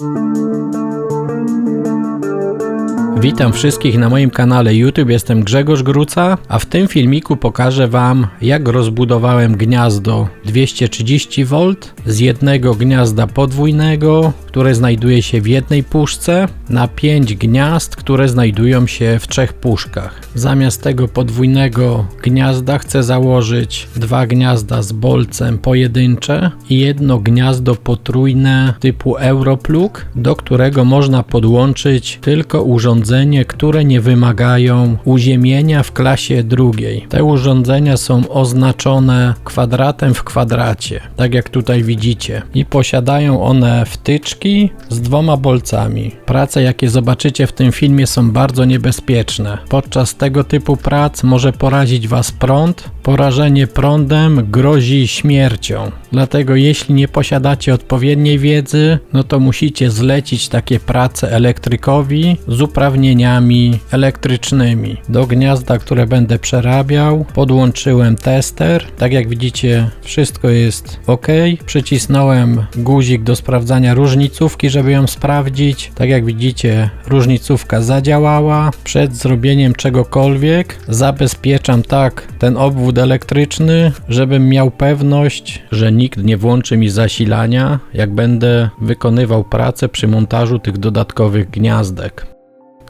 Música Witam wszystkich na moim kanale YouTube, jestem Grzegorz Gruca, a w tym filmiku pokażę Wam jak rozbudowałem gniazdo 230V z jednego gniazda podwójnego, które znajduje się w jednej puszce, na 5 gniazd, które znajdują się w trzech puszkach. Zamiast tego podwójnego gniazda chcę założyć dwa gniazda z bolcem pojedyncze i jedno gniazdo potrójne typu Europlug, do którego można podłączyć tylko urządzenie, które nie wymagają uziemienia w klasie drugiej. Te urządzenia są oznaczone kwadratem w kwadracie, tak jak tutaj widzicie, i posiadają one wtyczki z dwoma bolcami. Prace jakie zobaczycie w tym filmie są bardzo niebezpieczne. Podczas tego typu prac może porazić Was prąd. Porażenie prądem grozi śmiercią. Dlatego jeśli nie posiadacie odpowiedniej wiedzy, no to musicie zlecić takie prace elektrykowi z uprawnieniami elektrycznymi. Do gniazda, które będę przerabiał, podłączyłem tester. Tak jak widzicie, wszystko jest ok. Przycisnąłem guzik do sprawdzania różnicówki, żeby ją sprawdzić. Tak jak widzicie, różnicówka zadziałała. Przed zrobieniem czegokolwiek zabezpieczam tak ten obwód elektryczny, żebym miał pewność, że nikt nie włączy mi zasilania, jak będę wykonywał pracę przy montażu tych dodatkowych gniazdek.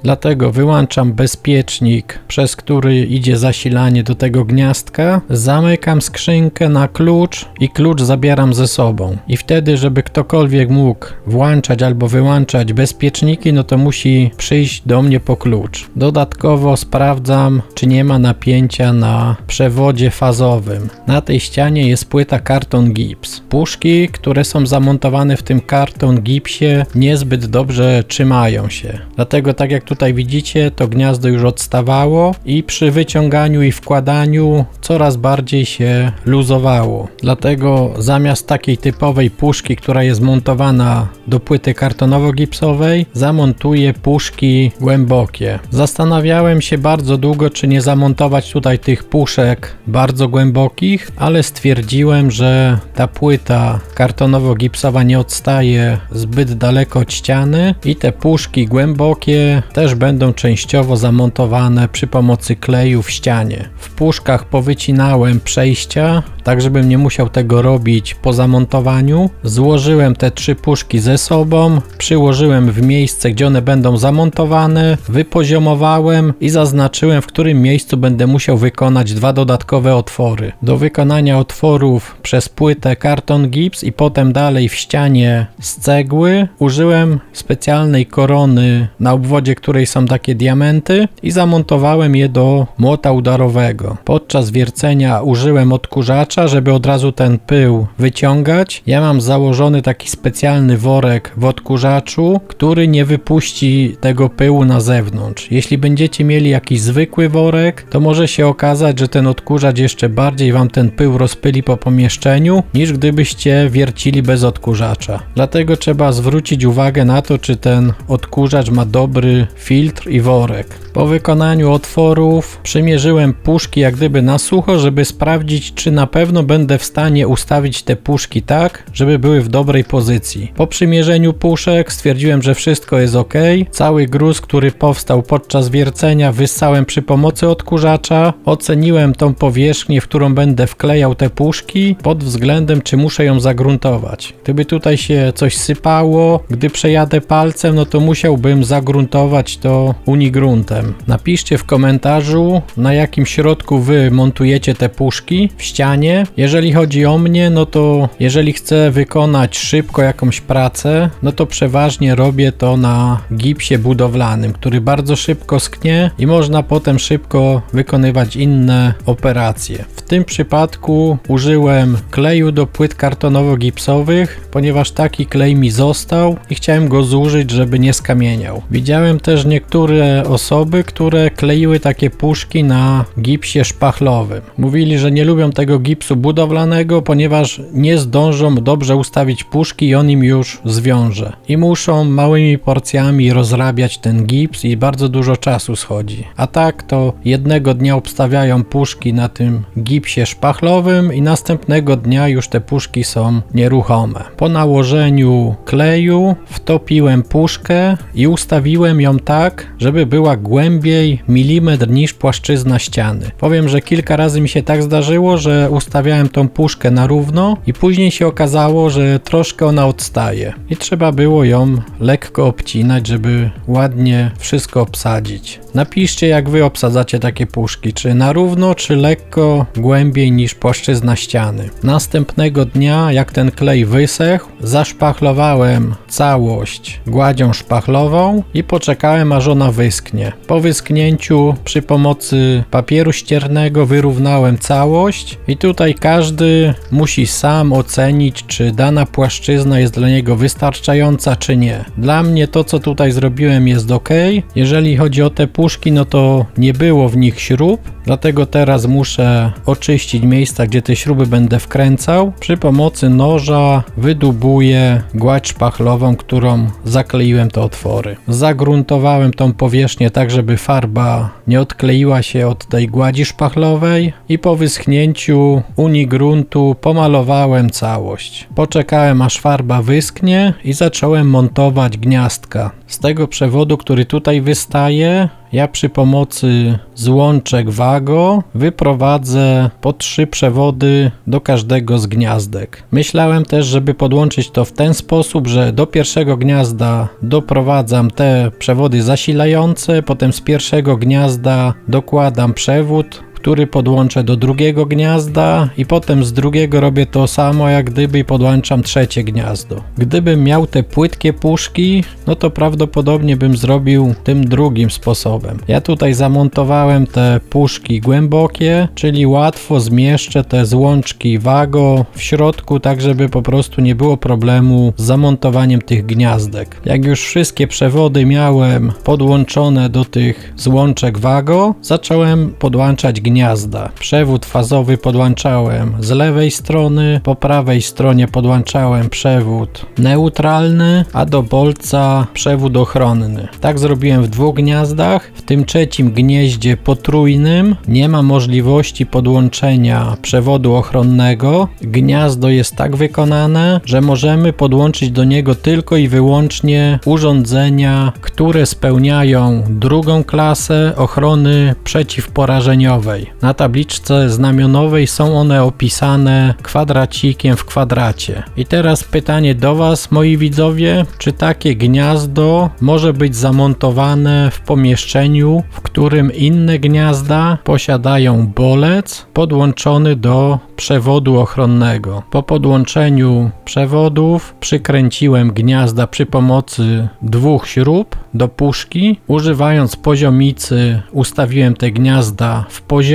Dlatego wyłączam bezpiecznik, przez który idzie zasilanie do tego gniazdka, zamykam skrzynkę na klucz i klucz zabieram ze sobą. I wtedy, żeby ktokolwiek mógł włączać albo wyłączać bezpieczniki, no to musi przyjść do mnie po klucz. Dodatkowo sprawdzam, czy nie ma napięcia na przewodzie fazowym. Na tej ścianie jest płyta karton gips. Puszki, które są zamontowane w tym karton gipsie, niezbyt dobrze trzymają się. Dlatego tak jak tutaj widzicie, to gniazdo już odstawało i przy wyciąganiu i wkładaniu coraz bardziej się luzowało. Dlatego zamiast takiej typowej puszki, która jest montowana do płyty kartonowo-gipsowej, zamontuję puszki głębokie. Zastanawiałem się bardzo długo, czy nie zamontować tutaj tych puszek bardzo głębokich, ale stwierdziłem, że ta płyta kartonowo-gipsowa nie odstaje zbyt daleko od ściany i te puszki głębokie też będą częściowo zamontowane przy pomocy kleju w ścianie. W puszkach powycinałem przejścia, tak żebym nie musiał tego robić po zamontowaniu. Złożyłem te trzy puszki ze sobą, przyłożyłem w miejsce, gdzie one będą zamontowane, wypoziomowałem i zaznaczyłem, w którym miejscu będę musiał wykonać dwa dodatkowe otwory. Do wykonania otworów przez płytę karton gips i potem dalej w ścianie z cegły użyłem specjalnej korony, na obwodzie której są takie diamenty i zamontowałem je do młota udarowego. Podczas wiercenia użyłem odkurzacza, żeby od razu ten pył wyciągać. Ja mam założony taki specjalny worek w odkurzaczu, który nie wypuści tego pyłu na zewnątrz. Jeśli będziecie mieli jakiś zwykły worek, to może się okazać, że ten odkurzacz jeszcze bardziej wam ten pył rozpyli po pomieszczeniu, niż gdybyście wiercili bez odkurzacza. Dlatego trzeba zwrócić uwagę na to, czy ten odkurzacz ma dobry filtr i worek. Po wykonaniu otworów przymierzyłem puszki jak gdyby na sucho, żeby sprawdzić, czy na pewno będę w stanie ustawić te puszki tak, żeby były w dobrej pozycji. Po przymierzeniu puszek stwierdziłem, że wszystko jest ok. Cały gruz, który powstał podczas wiercenia, wyssałem przy pomocy odkurzacza. Oceniłem tą powierzchnię, w którą będę wklejał te puszki pod względem, czy muszę ją zagruntować. Gdyby tutaj się coś sypało, gdy przejadę palcem, no to musiałbym zagruntować to unigruntem. Napiszcie w komentarzu, na jakim środku wy montujecie te puszki w ścianie. Jeżeli chodzi o mnie, no to jeżeli chcę wykonać szybko jakąś pracę, no to przeważnie robię to na gipsie budowlanym, który bardzo szybko sknie i można potem szybko wykonywać inne operacje. W tym przypadku użyłem kleju do płyt kartonowo-gipsowych, ponieważ taki klej mi został i chciałem go zużyć, żeby nie skamieniał. Widziałem też też niektóre osoby, które kleiły takie puszki na gipsie szpachlowym. Mówili, że nie lubią tego gipsu budowlanego, ponieważ nie zdążą dobrze ustawić puszki i on im już zwiąże. I muszą małymi porcjami rozrabiać ten gips i bardzo dużo czasu schodzi. A tak to jednego dnia obstawiają puszki na tym gipsie szpachlowym i następnego dnia już te puszki są nieruchome. Po nałożeniu kleju wtopiłem puszkę i ustawiłem ją tak, żeby była głębiej milimetr niż płaszczyzna ściany. Powiem, że kilka razy mi się tak zdarzyło, że ustawiałem tą puszkę na równo i później się okazało, że troszkę ona odstaje i trzeba było ją lekko obcinać, żeby ładnie wszystko obsadzić. Napiszcie jak wy obsadzacie takie puszki, czy na równo, czy lekko głębiej niż płaszczyzna ściany. Następnego dnia, jak ten klej wysechł, zaszpachlowałem całość gładzią szpachlową i poczekałem aż ona wyschnie. Po wyschnięciu przy pomocy papieru ściernego wyrównałem całość i tutaj każdy musi sam ocenić, czy dana płaszczyzna jest dla niego wystarczająca, czy nie. Dla mnie to, co tutaj zrobiłem jest ok. Jeżeli chodzi o te puszki, no to nie było w nich śrub, dlatego teraz muszę oczyścić miejsca, gdzie te śruby będę wkręcał. Przy pomocy noża wydubuję gładź szpachlową, którą zakleiłem te otwory. Zagruntowałem tą powierzchnię tak, żeby farba nie odkleiła się od tej gładzi szpachlowej i po wyschnięciu unii gruntu pomalowałem całość. Poczekałem aż farba wyschnie i zacząłem montować gniazdka. Z tego przewodu, który tutaj wystaje, ja przy pomocy złączek Wago wyprowadzę po trzy przewody do każdego z gniazdek. Myślałem też, żeby podłączyć to w ten sposób, że do pierwszego gniazda doprowadzam te przewody zasilające, potem z pierwszego gniazda dokładam przewód który podłączę do drugiego gniazda i potem z drugiego robię to samo jak gdyby i podłączam trzecie gniazdo. Gdybym miał te płytkie puszki, no to prawdopodobnie bym zrobił tym drugim sposobem. Ja tutaj zamontowałem te puszki głębokie, czyli łatwo zmieszczę te złączki wago w środku, tak żeby po prostu nie było problemu z zamontowaniem tych gniazdek. Jak już wszystkie przewody miałem podłączone do tych złączek wago, zacząłem podłączać gniazda gniazda. Przewód fazowy podłączałem z lewej strony, po prawej stronie podłączałem przewód neutralny, a do bolca przewód ochronny. Tak zrobiłem w dwóch gniazdach. W tym trzecim gnieździe potrójnym nie ma możliwości podłączenia przewodu ochronnego. Gniazdo jest tak wykonane, że możemy podłączyć do niego tylko i wyłącznie urządzenia, które spełniają drugą klasę ochrony przeciwporażeniowej. Na tabliczce znamionowej są one opisane kwadracikiem w kwadracie. I teraz pytanie do Was, moi widzowie, czy takie gniazdo może być zamontowane w pomieszczeniu, w którym inne gniazda posiadają bolec podłączony do przewodu ochronnego. Po podłączeniu przewodów przykręciłem gniazda przy pomocy dwóch śrub do puszki. Używając poziomicy ustawiłem te gniazda w poziomie.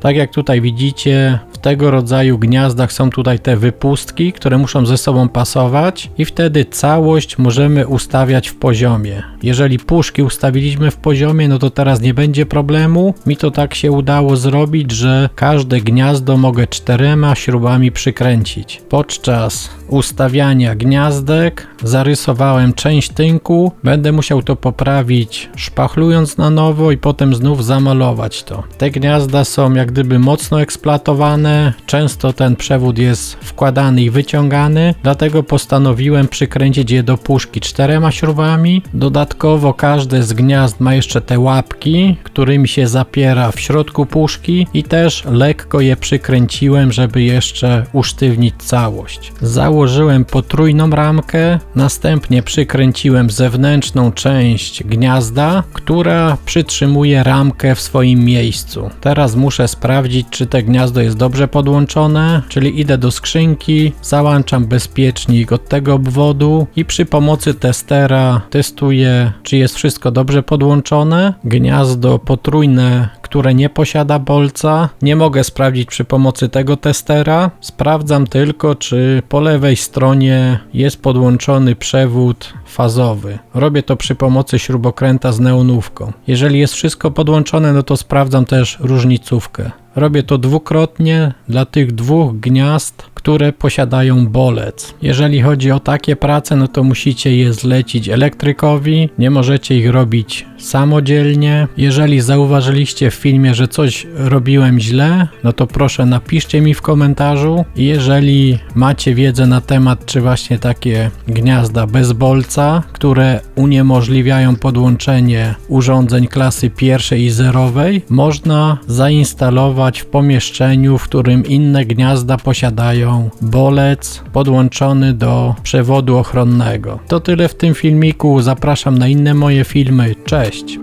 Tak jak tutaj widzicie, w tego rodzaju gniazdach są tutaj te wypustki, które muszą ze sobą pasować i wtedy całość możemy ustawiać w poziomie. Jeżeli puszki ustawiliśmy w poziomie, no to teraz nie będzie problemu. Mi to tak się udało zrobić, że każde gniazdo mogę czterema śrubami przykręcić. Podczas ustawiania gniazdek zarysowałem część tynku. Będę musiał to poprawić szpachlując na nowo i potem znów zamalować to. Te gniazda są jak gdyby mocno eksploatowane. Często ten przewód jest wkładany i wyciągany, dlatego postanowiłem przykręcić je do puszki czterema śrubami. Dodatkowo każde z gniazd ma jeszcze te łapki, którymi się zapiera w środku puszki i też lekko je przykręciłem, żeby jeszcze usztywnić całość. Założyłem potrójną ramkę, następnie przykręciłem zewnętrzną część gniazda, która przytrzymuje ramkę w swoim miejscu. Teraz muszę sprawdzić, czy te gniazdo jest dobrze podłączone, czyli idę do skrzynki, załączam bezpiecznik od tego obwodu i przy pomocy testera testuję, czy jest wszystko dobrze podłączone. Gniazdo potrójne które nie posiada bolca. Nie mogę sprawdzić przy pomocy tego testera. Sprawdzam tylko, czy po lewej stronie jest podłączony przewód fazowy. Robię to przy pomocy śrubokręta z neonówką. Jeżeli jest wszystko podłączone, no to sprawdzam też różnicówkę. Robię to dwukrotnie dla tych dwóch gniazd, które posiadają bolec. Jeżeli chodzi o takie prace, no to musicie je zlecić elektrykowi, nie możecie ich robić samodzielnie. Jeżeli zauważyliście w filmie, że coś robiłem źle, no to proszę napiszcie mi w komentarzu. Jeżeli macie wiedzę na temat, czy właśnie takie gniazda bez bolca, które uniemożliwiają podłączenie urządzeń klasy pierwszej i zerowej, można zainstalować w pomieszczeniu, w którym inne gniazda posiadają bolec podłączony do przewodu ochronnego. To tyle w tym filmiku. Zapraszam na inne moje filmy. Cześć!